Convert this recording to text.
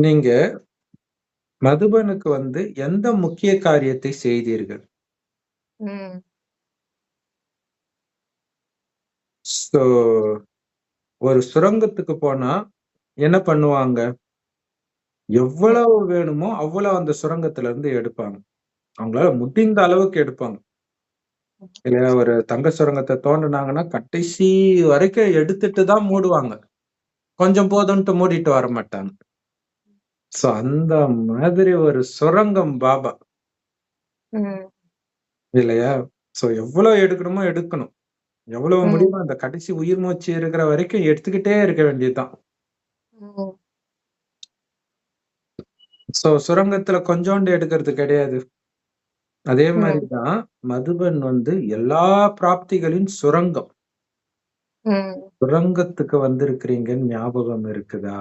நீங்க மதுபனுக்கு வந்து எந்த முக்கிய காரியத்தை செய்தீர்கள்? ஸோ ஒரு சுரங்கத்துக்கு போனா என்ன பண்ணுவாங்க? எவ்வளவு வேணுமோ, அவ்வளவு அந்த சுரங்கத்துல இருந்து எடுப்பாங்க. அவங்களால முடிந்த அளவுக்கு எடுப்பாங்க. இல்லையா? ஒரு தங்க சுரங்கத்த தோண்டுனாங்கன்னா, கடைசி வரைக்கும் எடுத்துட்டு தான் மூடுவாங்க. கொஞ்சம் போதும்ன்ட்டு மூடிட்டு வரமாட்டாங்க. ஸோ அந்த மாதிரி ஒரு சுரங்கம் பாபா. ம். இல்லையா? ஸோ எவ்வளோ எடுக்கணுமோ எடுக்கணும். எவ்வளவு ம். முடியுமோ அந்த கடைசி உயிர் மூச்சு இருக்கிற வரைக்கும் எடுத்துக்கிட்டே இருக்க வேண்டியது தான். ம். ஸோ சுரங்கத்துல கொஞ்சோண்டு எடுக்கிறது கிடையாது. அதே மாரி ம். தான் மதுபன் வந்து எல்லா பிராப்திகளின் சுரங்கம். ம். சுரங்கத்துக்கு வந்திருக்கிறீங்கன்னு ஞாபகம் இருக்குதா?